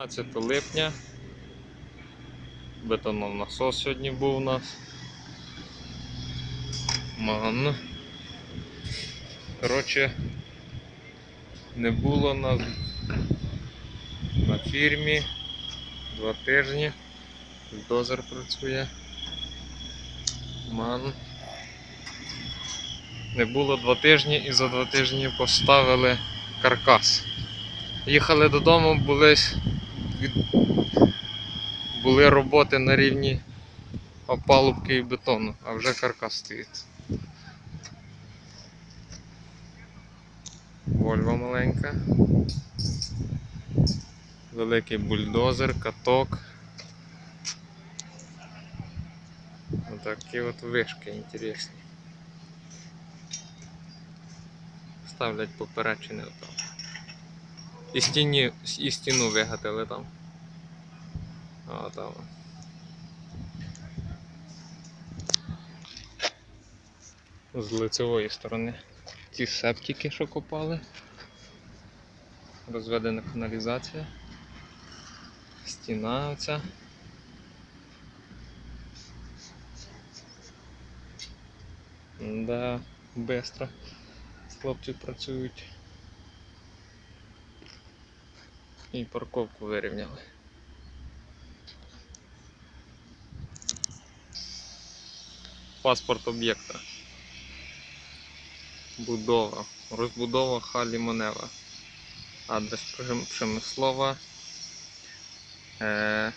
15 липня. Бетонов насос сьогодні був у нас. Ман. Коротше, не було нас на фірмі два тижні. Дозер працює. Ман. Не було два тижні і за два тижні поставили каркас. Їхали додому, були, від... були роботи на рівні опалубки і бетону, а вже каркас стоїть. Вольва маленька. Великий бульдозер, каток. Отакі от вишки інтересні. Ставлять поперечини там. І, стіні, і стіну вигатили там. А там. З лицевої сторони. Ті септики, що копали. Розведена каналізація. Стіна оця. Да, бистро. Хлопці працюють. І парковку вирівняли. Паспорт об'єкта. Будова. Розбудова Халі Монева. Адрес Промислова. Е,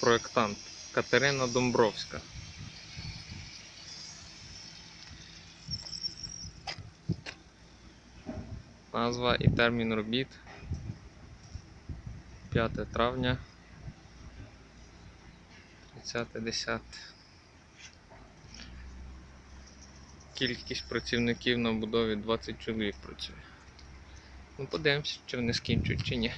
проєктант Катерина Домбровська. Назва і термін робіт 5 травня 30.10. Кількість працівників на будові 20 чоловік працює. Ну, подивимось, чи вони скінчують чи ні.